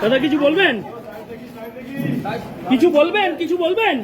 দাদা কিছু বলবেন? কিছু বলবেন? কিছু বলবেন?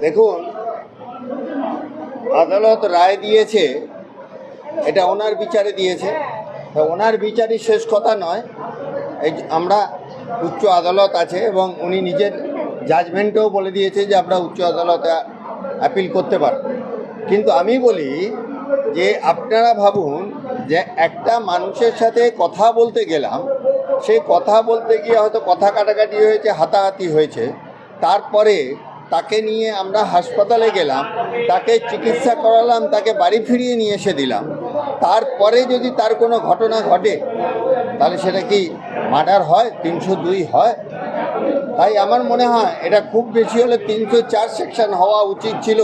দেখুন আদালত রায় দিয়েছে এটা ওনার বিচারে দিয়েছে। ওনার বিচারই শেষ কথা নয়। এই আমরা উচ্চ আদালত আছে এবং উনি নিজের জাজমেন্টেও বলে দিয়েছে যে আমরা উচ্চ আদালতে অ্যাপিল করতে পারব। কিন্তু আমি বলি যে আপনারা ভাবুন যে একটা মানুষের সাথে কথা বলতে গেলাম, সে কথা বলতে গিয়ে হয়তো কথা কাটাকাটি হয়েছে, হাতাহাতি হয়েছে। তারপরে তাকে নিয়ে আমরা হাসপাতালে গেলাম, তাকে চিকিৎসা করালাম, তাকে বাড়ি ফিরিয়ে নিয়ে এসে দিলাম। তারপরে যদি তার কোনো ঘটনা ঘটে তাহলে সেটা কি মার্ডার হয় তিনশো দুই হয়? তাই আমার মনে হয় এটা খুব বেশি হলে তিনশো চার সেকশন হওয়া উচিত ছিল।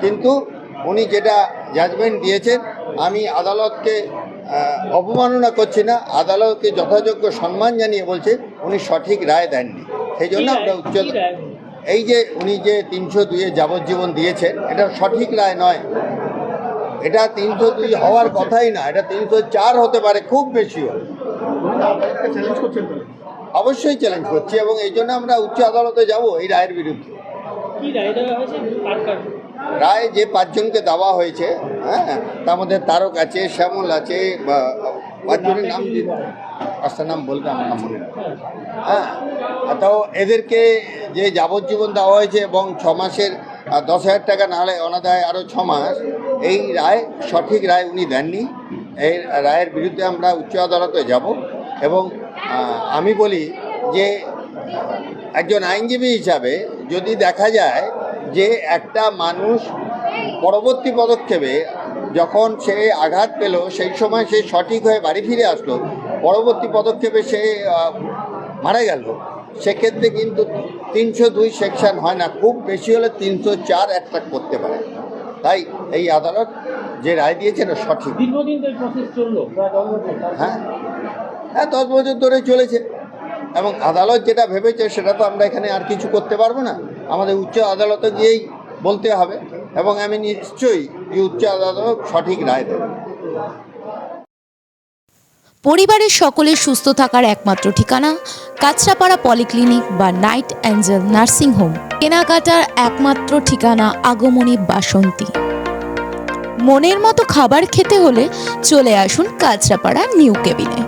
কিন্তু উনি যেটা জাজমেন্ট দিয়েছেন আমি আদালতকে আহ, অবমাননা করছি না আদালতকে যথাযোগ্য সম্মান জানিয়ে বলছে উনি সঠিক রায় দেননি। সেই জন্য আমরা উচ্চ এই যে উনি যে তিনশো দুইয়ে যাবজ্জীবন দিয়েছেন এটা সঠিক রায় নয়। এটা তিনশো দুই হওয়ার কথাই না এটা তিনশো চার হতে পারে খুব বেশি অবশ্যই চ্যালেঞ্জ করছি এবং এই জন্য আমরা উচ্চ আদালতে যাব এই রায়ের বিরুদ্ধে। রায় যে পাঁচজনকে দেওয়া হয়েছে হ্যাঁ তার মধ্যে তারক আছে শ্যামল আছে পাঁচজনের নাম পাঁচটা নাম বলতে আমার নাম মনে হ্যাঁ তো এদেরকে যে যাবজ্জীবন দেওয়া হয়েছে এবং ছ মাসের আহ, দশ হাজার টাকা না হলে অনাদায় আরও ছ মাস। এই রায় সঠিক রায় উনি দেননি। এই রায়ের বিরুদ্ধে আমরা উচ্চ আদালতে যাব এবং আমি বলি যে একজন আইনজীবী হিসাবে যদি দেখা যায় যে একটা মানুষ পরবর্তী পদক্ষেপে যখন সে আঘাত পেল সেই সময় সে সঠিক হয়ে বাড়ি ফিরে আসলো পরবর্তী পদক্ষেপে সে মারা গেল সেক্ষেত্রে কিন্তু তিনশো দুই সেকশন হয় না খুব বেশি হলে তিনশো চার একটা করতে পারে। তাই এই আদালত যে রায় দিয়েছে এটা সঠিক। হ্যাঁ হ্যাঁ দশ বছর ধরে চলেছে। এবং আদালত যেটা ভেবেছে সেটা তো আমরা এখানে আর কিছু করতে পারব না। আমাদের উচ্চ আদালতে গিয়েই বলতে হবে। এবং আমি নিশ্চয়ই যে উচ্চ আদালত সঠিক রায় দেবে। পরিবারের সকলের সুস্থ থাকার একমাত্র ঠিকানা কাছড়াপাড়া পলিক্লিনিক বা নাইট অ্যাঞ্জেল নার্সিং হোম। কেনাকাটার একমাত্র ঠিকানা আগমনী বাসন্তী। মনের মতো খাবার খেতে হলে চলে আসুন কাছড়াপাড়া নিউ কেবিনে।